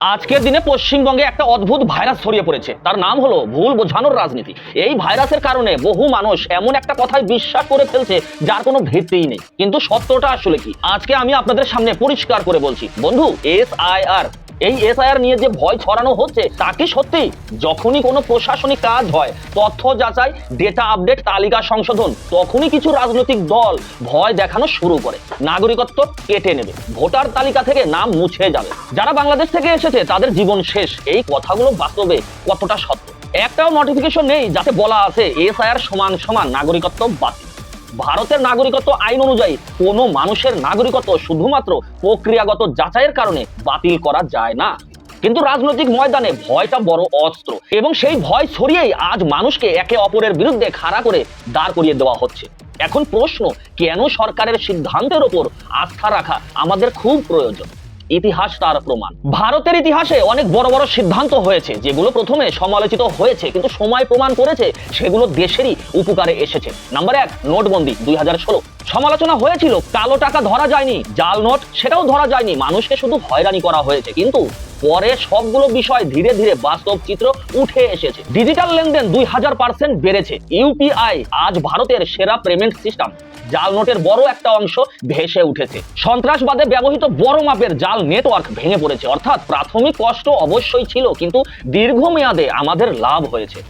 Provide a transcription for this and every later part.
আজকের দিনে পশ্চিমবঙ্গে একটা অদ্ভুত ভাইরাস ছড়িয়ে পড়েছে। তার নাম হলো ভুল বোঝানোর রাজনীতি। এই ভাইরাসের কারণে বহু মানুষ এমন একটা কথায় বিশ্বাস করে ফেলছে, যার কোনো ভিত্তিই নেই। কিন্তু সত্যটা আসলে কি? আজকে আমি আপনাদের সামনে পরিষ্কার করে বলছি। বন্ধু এস আই আর এই এসআইআর নিয়ে যে ভয় ছড়ানো হচ্ছে, তা কি সত্যি? যখনই কোনো প্রশাসনিক কাজ হয়, তথ্য যাচাই ডেটা আপডেট তালিকা সংশোধন, তখনই কিছু রাজনৈতিক দল ভয় দেখানো শুরু করে। নাগরিকত্ব কেটে নেবে। ভোটার তালিকা থেকে নাম মুছে যাবে। যারা বাংলাদেশ থেকে এসেছে, তাদের জীবন শেষ। এই কথাগুলো বাস্তবে কতটা সত্য? একটাও নোটিফিকেশন নেই যাতে বলা আছে এসআইআর সমান সমান নাগরিকত্ব বাতিল। ভারতের নাগরিকত্ব আইন অনুযায়ী কোনো মানুষের নাগরিকত্ব শুধুমাত্র প্রক্রিয়াগত যাচাইয়ের কারণে বাতিল করা যায় না। কিন্তু রাজনৈতিক ময়দানে ভয়টা বড় অস্ত্র এবং সেই ভয় ছড়িয়েই আজ মানুষকে একে অপরের বিরুদ্ধে খাড়া করে দাঁড় করিয়ে দেওয়া হচ্ছে। এখন প্রশ্ন, কেন সরকারের সিদ্ধান্তের ওপর আস্থা রাখা আমাদের খুব প্রয়োজন? ইতিহাস তার প্রমাণ। ভারতের ইতিহাসে অনেক বড় বড় সিদ্ধান্ত হয়েছে, যেগুলো প্রথমে সমালোচিত হয়েছে, কিন্তু সময় প্রমাণ করেছে সেগুলো দেশেরই উপকারে এসেছে। নাম্বার এক, নোটবন্দি, দুই হাজার ষোলো। সমালোচনা হয়েছিল, কালো টাকা ধরা যায়নি। জাল নোট, সেটাও ধরা যায়নি। মানুষকে শুধু হয়রানি করা হয়েছে। কিন্তু পরে সবগুলো বিষয় ধীরে ধীরে বাস্তব চিত্র উঠে এসেছে। ডিজিটাল লেনদেন দুই হাজার পার্সেন্ট বেড়েছে। ইউপিআই আজ ভারতের সেরা পেমেন্ট সিস্টেম জাল নোটের বড় একটা অংশ ভেসে উঠেছে। সন্ত্রাসবাদে ব্যবহৃত বড় মাপের জাল নেটওয়ার্ক ভেঙে পড়েছে। অর্থাৎ প্রাথমিক কষ্ট অবশ্যই ছিল, কিন্তু দীর্ঘমেয়াদে আমাদের লাভ হয়েছে।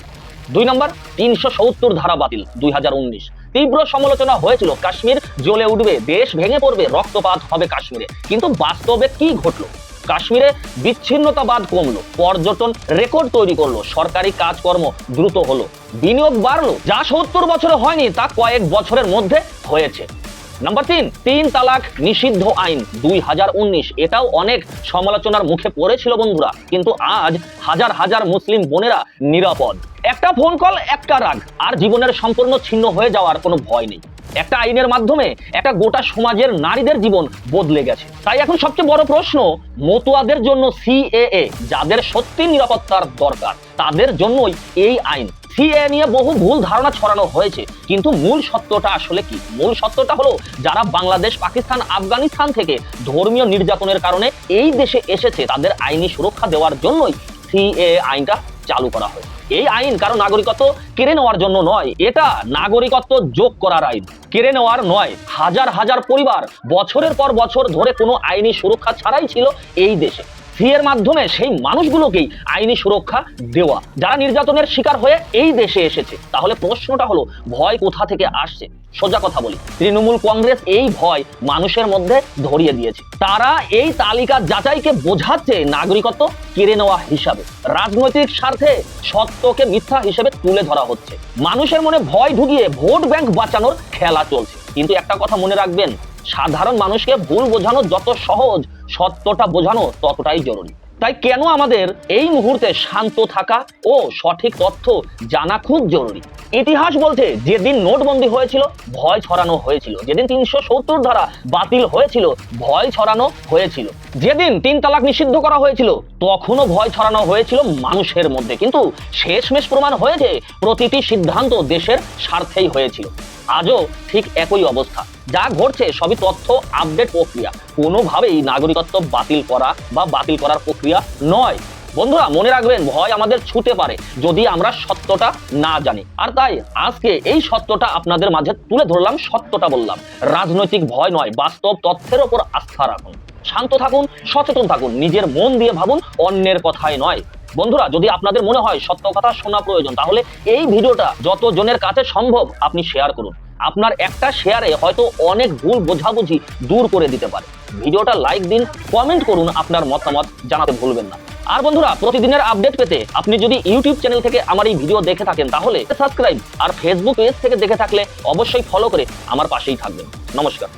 দুই নম্বর, তিনশো সত্তর ধারা বাতিল, দুই হাজার উনিশ। তীব্র সমালোচনা হয়েছিল, কাশ্মীর জ্বলে উঠবে, দেশ ভেঙে পড়বে, রক্তপাত হবে কাশ্মীরে। কিন্তু বাস্তবে কি ঘটলো? কাশ্মীরে বিচ্ছিন্নতাবাদ কমলো, পর্যটন রেকর্ড তৈরি করল, সরকারি কাজকর্ম দ্রুত হলো, বিনিয়োগ বাড়লো, যা সত্তর বছরে হয়নি, তা কয়েক বছরের মধ্যে হয়েছে। নাম্বার তিন তিন তালাক নিষিদ্ধ আইন, দুই হাজার উনিশ। এটাও অনেক সমালোচনার মুখে পড়েছিল বন্ধুরা, কিন্তু আজ হাজার হাজার মুসলিম বোনেরা নিরাপদ। একটা ফোন কল একটা রাগ, আর জীবনের সম্পূর্ণ ছিন্ন হয়ে যাওয়ার কোনো ভয় নেই। একটা আইনের মাধ্যমে একটা গোটা সমাজের নারীদের জীবন বদলে গেছে। তাই এখন সবচেয়ে বড় প্রশ্ন, মতুয়াদের জন্য সিএএ যাদের সত্যি নিরাপত্তার দরকার, তাদের জন্যই এই আইন। সিএ নিয়ে বহু ভুল ধারণা ছড়ানো হয়েছে। কিন্তু মূল সত্যটা আসলে কি? মূল সত্যটা হলো, যারা বাংলাদেশ, পাকিস্তান, আফগানিস্তান থেকে ধর্মীয় নির্যাতনের কারণে এই দেশে এসেছে, তাদের আইনি সুরক্ষা দেওয়ার জন্যই সিএ আইনটা চালু করা হয়। এই আইন কারও নাগরিকত্ব কেড়ে নেওয়ার জন্য নয়, এটা নাগরিকত্ব যোগ করার আইন। কেড়ে নেওয়ার নয়, হাজার হাজার পরিবার বছরের পর বছর ধরে কোনো আইনি সুরক্ষা ছাড়াই ছিল এই দেশে। এর মাধ্যমে সেই মানুষগুলোকেই আইনি সুরক্ষা দেওয়া। যারা নির্যাতনের শিকার হয়ে এই দেশে এসেছে, তাহলে প্রশ্নটা হলো, ভয় কোথা থেকে আসছে? সোজা কথা বলি, তৃণমূল কংগ্রেস এই ভয় মানুষের মধ্যে ধরিয়ে দিয়েছে। তারা এই তালিকা যাচাইকে বোঝাচ্ছে নাগরিকত্ব কেড়ে নেওয়া হিসাবে। রাজনৈতিক স্বার্থে সত্যকে মিথ্যা হিসেবে তুলে ধরা হচ্ছে। মানুষের মনে ভয় ঢুকিয়ে ভোট ব্যাংক বাঁচানোর খেলা চলছে। কিন্তু একটা কথা মনে রাখবেন সাধারণ মানুষকে ভুল বোঝানো যত সহজ, সত্যটা বোঝানো ততটাই জরুরি। তাই কেন আমাদের এই মুহূর্তে শান্ত থাকা ও সঠিক তথ্য জানা খুব জরুরি? ইতিহাস বলছে, যেদিন নোটবন্দি হয়েছিল, ভয় ছড়ানো হয়েছিল। যেদিন তিনশো সত্তর ধারা বাতিল হয়েছিল, ভয় ছড়ানো হয়েছিল। যেদিন তিন তালাক নিষিদ্ধ করা হয়েছিল, তখনও ভয় ছড়ানো হয়েছিল মানুষের মধ্যে। কিন্তু শেষমেশ প্রমাণ হয়েছে, প্রতিটি সিদ্ধান্ত দেশের স্বার্থেই হয়েছিল। আজও ঠিক একই অবস্থা। যা ঘটছে সবই তথ্য আপডেট প্রক্রিয়া। কোনোভাবেই নাগরিকত্ব বাতিল করা বা বাতিল করার প্রক্রিয়া নয়। বন্ধুরা, মনে রাখবেন, ভয় আমাদের ছুতে পারে, যদি আমরা সত্যটা না জানি। আর তাই আজকে এই সত্যটা আপনাদের মাঝে তুলে ধরলাম, সত্যটা বললাম। রাজনৈতিক ভয় নয়, বাস্তব তথ্যের ওপর আস্থা রাখুন। শান্ত থাকুন, সচেতন থাকুন, নিজের মন দিয়ে ভাবুন, অন্যের কথায় নয়। বন্ধুরা, যদি আপনাদের মনে হয় সত্য কথা শোনা প্রয়োজন, তাহলে এই ভিডিওটা যত জনের কাছে সম্ভব আপনি শেয়ার করুন। আপনার একটা শেয়ারে হয়তো অনেক ভুল বোঝাবুঝি দূর করে দিতে পারে। ভিডিওটা লাইক দিন কমেন্ট করুন আপনার মতামত জানাতে ভুলবেন না। আর বন্ধুরা, প্রতিদিনের আপডেট পেতে আপনি যদি ইউটিউব চ্যানেল থেকে আমার এই ভিডিও দেখে থাকেন, তাহলে সাবস্ক্রাইব আর ফেসবুক পেজ থেকে দেখে থাকলে অবশ্যই ফলো করে আমার পাশেই থাকবেন। নমস্কার।